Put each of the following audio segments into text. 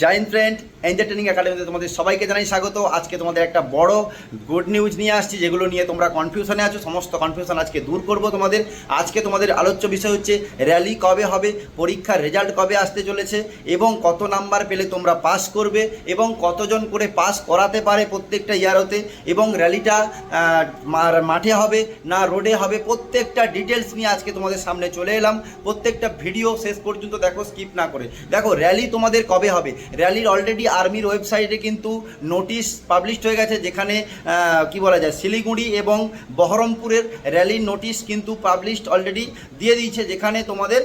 Zain friend entertaining একাডেমিতে তোমাদের সবাইকে জানাই স্বাগত। আজকে তোমাদের একটা বড় গুড নিউজ নিয়ে আসছি, যেগুলো নিয়ে তোমরা কনফিউশনে আছো, সমস্ত কনফিউশন আজকে দূর করব তোমাদের। আজকে তোমাদের আলোচ্য বিষয় হচ্ছে র্যালি কবে হবে, পরীক্ষার রেজাল্ট কবে আসতে চলেছে, এবং কত নাম্বার পেলে তোমরা পাস করবে, এবং কতজন করে পাস করাতে পারে প্রত্যেকটা ইয়ারতে এবং র্যালিটা মাঠে হবে না রোডে হবে, প্রত্যেকটা ডিটেলস নিয়ে আজকে তোমাদের সামনে চলে এলাম। প্রত্যেকটা ভিডিও শেষ পর্যন্ত দেখো স্কিপ না করে। দেখো র্যালি তোমাদের কবে হবে? র্যালির অলরেডি আর্মির ওয়েবসাইটে কিন্তু নোটিশ পাবলিশড হয়ে গেছে, যেখানে কি বলা যায়, শিলিগুড়ি এবং বহরমপুরের র্যালির নোটিশ কিন্তু পাবলিশড অলরেডি দিয়ে দিয়েছে, যেখানে তোমাদের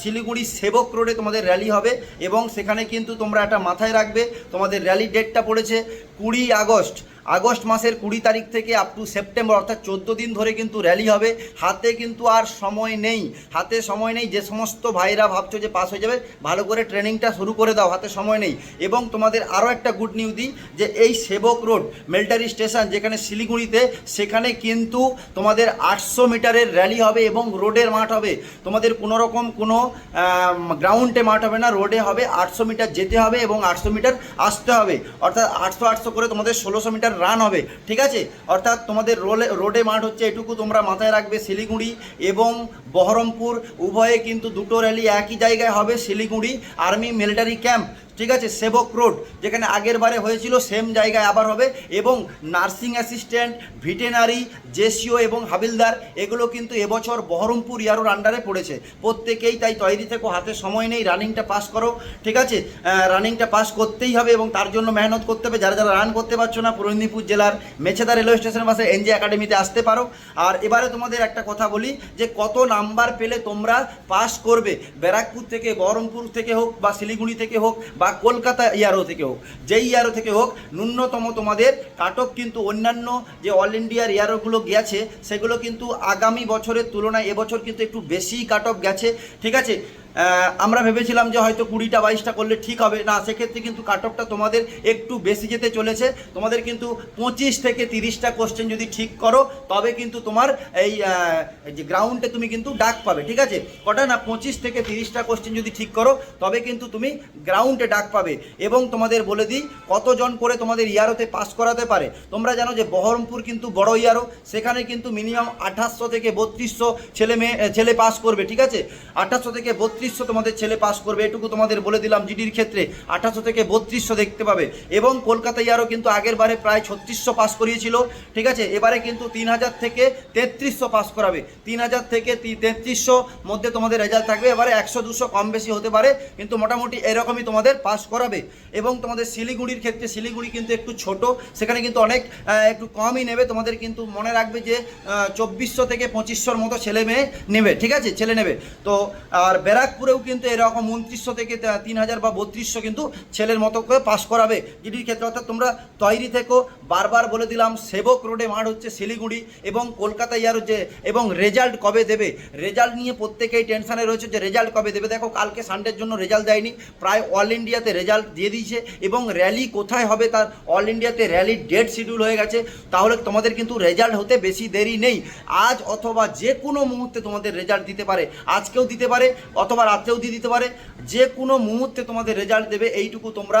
শিলিগুড়ি সেবক রোডে তোমাদের র্যালি হবে এবং সেখানে কিন্তু তোমরা একটা মাথায় রাখবে, তোমাদের র্যালির ডেটটা পড়েছে কুড়ি আগস্ট। আগস্ট মাসের কুড়ি তারিখ থেকে আপ টু সেপ্টেম্বর অর্থাৎ চোদ্দ দিন ধরে কিন্তু র্যালি হবে। হাতে কিন্তু আর সময় নেই। হাতে সময় নেই। যে সমস্ত ভাইরা ভাবছ যে পাস হয়ে যাবে, ভালো করে ট্রেনিংটা শুরু করে দাও। হাতে সময় নেই। এবং তোমাদের আরও একটা গুড নিউজ দিই, যে এই সেবক রোড মিলিটারি স্টেশন যেখানে শিলিগুড়িতে, সেখানে কিন্তু তোমাদের আটশো মিটারের র্যালি হবে এবং রোডের মাঠ হবে। তোমাদের কোনো রকম কোনো গ্রাউন্ডে মাঠ হবে না। রোডে হবে, আটশো মিটার যেতে হবে এবং আটশো মিটার আসতে হবে। অর্থাৎ আটশো আটশো করে তোমাদের ষোলোশো মিটার রান হবে, ঠিক আছে? অর্থাৎ তোমাদের রোলে রোডে মাঠ হচ্ছে এটুকু তোমরা মাথায় রাখবে, শিলিগুড়ি এবং বহরমপুর, উভয়ে কিন্তু দুটো র্যালি একই জায়গায় হবে, শিলিগুড়ি আর্মি মিলিটারি ক্যাম্প ঠিক আছে, সেবক রোড, যেখানে আগের বারে হয়েছিল সেম জায়গায় আবার হবে। এবং নার্সিং অ্যাসিস্ট্যান্ট ভিটেনারি জেসিও এবং হাবিলদার, এগুলো কিন্তু এবছর বহরমপুর ইয়ারোর আন্ডারে পড়েছে। প্রত্যেকেই তাই তৈরি থেকে, হাতে সময় নেই রানিংটা পাস করো, ঠিক আছে? রানিংটা পাস করতেই হবে এবং তার জন্য মেহনত করতে হবে। যারা যারা রান করতে পারছ না পূর্ব মেদিনীপুর জেলার মেছেদা রেলওয়ে স্টেশনের পাশে এনজি একাডেমিতে আসতে পারো। আর এবারে তোমাদের একটা কথা বলি, যে কত নাম্বার পেলে তোমরা পাস করবে। ব্যারাকপুর থেকে, বহরমপুর থেকে হোক বা শিলিগুড়ি থেকে হোক বা কলকাতা ইয়ারো থেকে হোক, যেই ইয়ারো থেকে হোক, ন্যূনতম তোমাদের কাট কিন্তু অন্যান্য যে অল ইন্ডিয়ার ইয়ারোগুলো গেছে, সেগুলো কিন্তু আগামী বছরের তুলনায় এবছর কিন্তু একটু বেশি কাট অফ গেছে। ঠিক আছে? আমরা ভেবেছিলাম যে হয়তো কুড়িটা বাইশটা করলে ঠিক হবে। না, সেক্ষেত্রে কিন্তু কাট অফটা তোমাদের একটু বেশি যেতে চলেছে। তোমাদের কিন্তু পঁচিশ থেকে তিরিশটা কোশ্চেন যদি ঠিক করো, তবে কিন্তু তোমার এই যে গ্রাউন্ডে তুমি কিন্তু ডাক পাবে, ঠিক আছে? কটা না, পঁচিশ থেকে তিরিশটা কোশ্চেন যদি ঠিক করো, তবে কিন্তু তুমি গ্রাউন্ডে ডাক পাবে। এবং তোমাদের বলে দিই, কতজন করে তোমাদের ইয়ারোতে পাস করাতে পারে? তোমরা জানো যে বহরমপুর কিন্তু বড় ইয়ারো, সেখানে কিন্তু মিনিমাম আঠাশশো থেকে বত্রিশশো ছেলে মেয়ে, ছেলে পাস করবে, ঠিক আছে? আঠাশশো থেকে বত্রিশশো তোমাদের ছেলে পাস করবে, এটুকু তোমাদের বলে দিলাম জিডির ক্ষেত্রে। আঠাশশো থেকে বত্রিশশো দেখতে পাবে। এবং কলকাতা ইয়ারও কিন্তু আগের বারে প্রায় ছত্রিশশো পাস করিয়েছিল। ঠিক আছে? এবারে কিন্তু তিন হাজার থেকে তেত্রিশশো পাস করাবে। তিন হাজার থেকে তেত্রিশশো মধ্যে তোমাদের রেজাল্ট থাকবে। এবারে একশো দুশো কম বেশি হতে পারে, কিন্তু মোটামুটি এরকমই তোমাদের পাস করাবে। এবং তোমাদের শিলিগুড়ির ক্ষেত্রে, শিলিগুড়ি কিন্তু একটু ছোট। সেখানে কিন্তু অনেক একটু কমই নেবে। তোমাদের কিন্তু মনে রাখবে যে চব্বিশশো থেকে পঁচিশশোর মতো ছেলে মেয়ে নেবে। ঠিক আছে? ছেলে নেবে। তো, আর ব্যারাকপুরেও কিন্তু এরকম উনত্রিশশো থেকে তিন হাজার বা বত্রিশশো কিন্তু ছেলের মতো করে পাস করাবে। জিডির ক্ষেত্রে অর্থাৎ তোমরা তৈরি থেকো। বারবার বলে দিলাম, সেবক রোডে মাঠ হচ্ছে শিলিগুড়ি এবং কলকাতা ইয়ার যে এবং রেজাল্ট কবে দেবে? রেজাল্ট নিয়ে প্রত্যেকেই টেনশানে রয়েছে যে রেজাল্ট কবে দেবে? দেখো, কালকে সানডের জন্য রেজাল্ট দেয়নি। প্রায় অল ইন্ডিয়াতে রেজাল্ট দিয়ে দিয়েছে এবং র্যালি কোথায় হবে তার অল ইন্ডিয়াতে র্যালির ডেট শিডিউল হয়ে গেছে। তাহলে তোমাদের কিন্তু রেজাল্ট হতে বেশি দেরি নেই। আজ অথবা যে কোনো মুহূর্তে তোমাদের রেজাল্ট দিতে পারে। আজকেও দিতে পারে অথবা রাতেও দিয়ে দিতে পারে। যে কোনো মুহূর্তে তোমাদের রেজাল্ট দেবে, এইটুকু তোমরা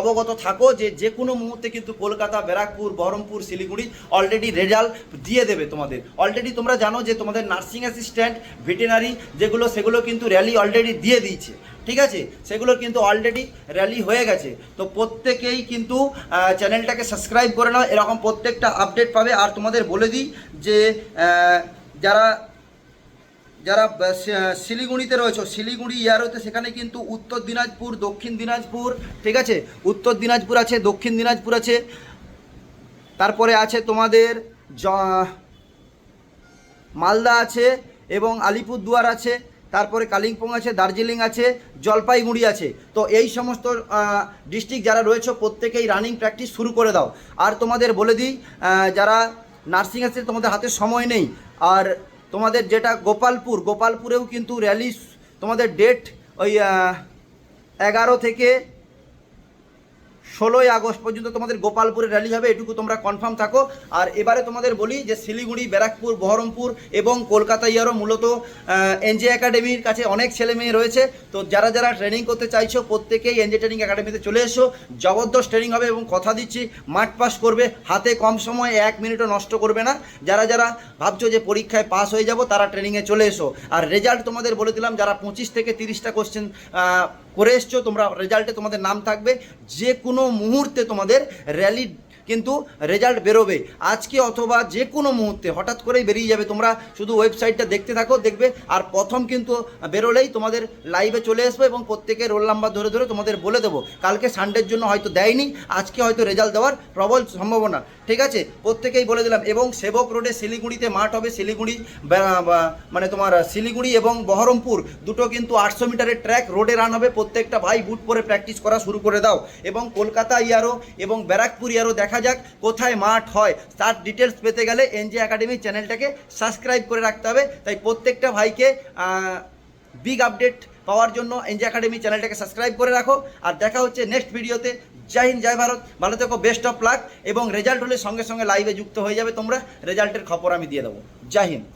অবগত থাকো যে যে কোনো মুহূর্তে কিন্তু কলকাতা, ব্যারাকপুর, বহরমপুর, শিলিগুড়ি অলরেডি রেজাল্ট দিয়ে দেবে তোমাদের। অলরেডি তোমরা জানো যে তোমাদের নার্সিং অ্যাসিস্ট্যান্ট ভেটেনারি যেগুলো, সেগুলো কিন্তু র্যালি অলরেডি দিয়ে দিয়েছে। ঠিক আছে? সেগুলো কিন্তু অলরেডি র্যালি হয়ে গেছে। তো প্রত্যেকেই কিন্তু চ্যানেলটাকে সাবস্ক্রাইব করে নাও। এরকম প্রত্যেকটা আপডেট পাবে। আর তোমাদের বলে দিই যে যারা যারা শিলিগুড়িতে রয়েছে, শিলিগুড়ি ইয়ারোতে সেখানে কিন্তু উত্তর দিনাজপুর, দক্ষিণ দিনাজপুর, ঠিক আছে? উত্তর দিনাজপুর আছে, দক্ষিণ দিনাজপুর আছে। তারপরে আছে তোমাদের মালদা আছে এবং আলিপুরদুয়ার আছে, তারপরে কালিম্পং আছে, দার্জিলিং আছে, জলপাইগুড়ি আছে। তো এই সমস্ত ডিস্ট্রিক্ট যারা রয়েছে, প্রত্যেকেই রানিং প্র্যাকটিস শুরু করে দাও। আর তোমাদের বলে দিই যারা নার্সিং আছে তোমাদের হাতে সময় নেই। আর তোমাদের যেটা গোপালপুর গোপালপুরেও কিন্তু র্যালি তোমাদের ডেট ওই এগারো থেকে ষোলোই আগস্ট পর্যন্ত তোমাদের গোপালপুরে র্যালি হবে, এটুকু তোমরা কনফার্ম থাকো। আর এবারে তোমাদের বলি যে শিলিগুড়ি, ব্যারাকপুর, বহরমপুর এবং কলকাতা ইয়ারও মূলত এনজে একাডেমির কাছে অনেক ছেলে মেয়ে রয়েছে। তো যারা যারা ট্রেনিং করতে চাইছো, প্রত্যেকেই এনজে ট্রেনিং একাডেমিতে চলে এসো। জবরদস্ত ট্রেনিং হবে এবং কথা দিচ্ছি, মাঠ পাস করবে, হাতে কম সময় এক মিনিটও নষ্ট করবে না। যারা যারা ভাবছ যে পরীক্ষায় পাস হয়ে যাব, তারা ট্রেনিংয়ে চলে এসো। আর রেজাল্ট তোমাদের বলে দিলাম, যারা পঁচিশ থেকে তিরিশটা কোশ্চেন করে এসছো তোমরা রেজাল্টে তোমাদের নাম থাকবে। যে কোনো মুহূর্তে তোমাদের র্যালি কিন্তু রেজাল্ট বেরোবে। আজকে অথবা যে কোনো মুহূর্তে হঠাৎ করেই বেরিয়ে যাবে তোমরা। শুধু ওয়েবসাইটটা দেখতে থাকো, দেখবে। আর প্রথম কিন্তু বেরোলেই তোমাদের লাইভে চলে আসবে এবং প্রত্যেকের রোল নাম্বার ধরে ধরে তোমাদের বলে দেবো। কালকে সানডের জন্য হয়তো দেয়নি, আজকে হয়তো রেজাল্ট দেওয়ার প্রবল সম্ভাবনা। ঠিক আছে? প্রত্যেকেই বলে দিলাম। এবং সেবক রোডে শিলিগুড়িতে মাঠ হবে। শিলিগুড়ি মানে তোমার শিলিগুড়ি এবং বহরমপুর দুটো কিন্তু আটশো মিটারের ট্র্যাক রোডে রান হবে। প্রত্যেকটা ভাই বুট পরে প্র্যাকটিস করা শুরু করে দাও। এবং কলকাতা ইয়ারও এবং ব্যারাকপুর ইয়ারও দেখা যাক কোথায় মাঠ হয়। তার ডিটেলস পেতে গেলে এনজি একাডেমি চ্যানেলটাকে সাবস্ক্রাইব করে রাখতে হবে। তাই প্রত্যেকটা ভাইকে বিগ আপডেট পাওয়ার জন্য এনজি একাডেমি চ্যানেলটাকে সাবস্ক্রাইব করে রাখো। আর দেখা হচ্ছে নেক্সট ভিডিওতে জয় হিন্দ, জয় ভারত। ভালো থেকো বেস্ট অফ লাক এবং রেজাল্ট হলে সঙ্গে সঙ্গে লাইভে যুক্ত হয়ে যাবে তোমরা। রেজাল্টের খবর আমি দিয়ে দেবো। জয় হিন্দ।